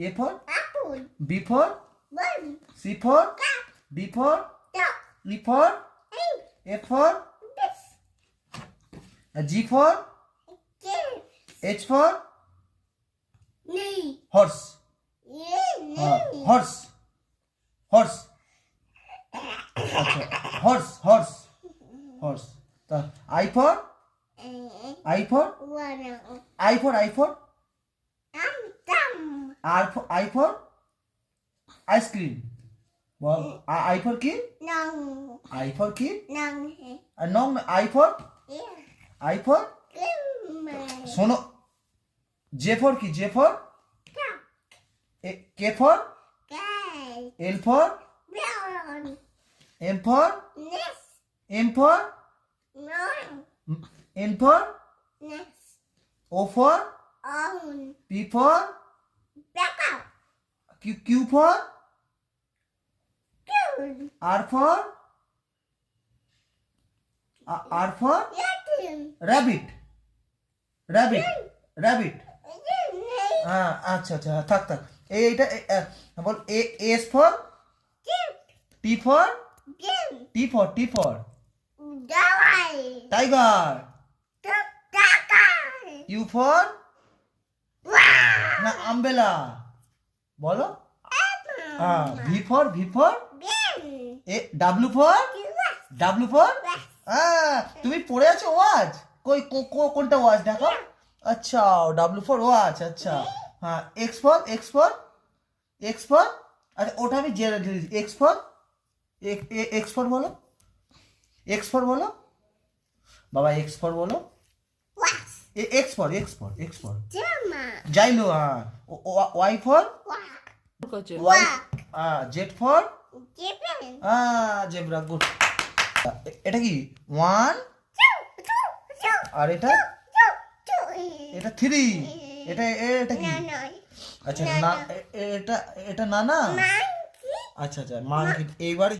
A for apple, B for bun, C for cat, D for dog, E for hey, F for this, G for this, H for knee, horse. Yeah, knee, horse. Horse. আচ্ছা horse horse. Horse. তা I for I for I for I for R I for? Ice cream বল I for কি? I for কি? নং I for? I for? শোনো J for কি? J for? K for? L for? M for? M for? N for? O for? P for? Q Q for good, R for R for your turn, rabbit rabbit rabbit your name, হ্যাঁ আচ্ছা আচ্ছা হ্যাঁ, থাক থাক। এই এইটা বল এ S for T for T for T for tiger U for না আমবেলা বলো? হ্যাঁ V for V for A W for W for হ্যাঁ তুমি পড়ে আছো ওয়াজ? কই কোনটা ওয়াজ দেখো? আচ্ছা ডাব্লু ফর ওয়াজ আচ্ছা। হ্যাঁ X for X for X for আচ্ছা ওটা আমি জেনে দিয়েছি এক্স ফর এক্স ফর বলো? এক্স ফর বলো? বাবা এক্স ফর বলো? X for X for X for যাইলো হ্যাঁ। Y for? Y Z for? Zebra good. এটা কি? ওয়ান? আর এটা? এটা থ্রি। এটা এটা কি? আচ্ছা না, এটা এটা না না? আচ্ছা আচ্ছা মান এইবার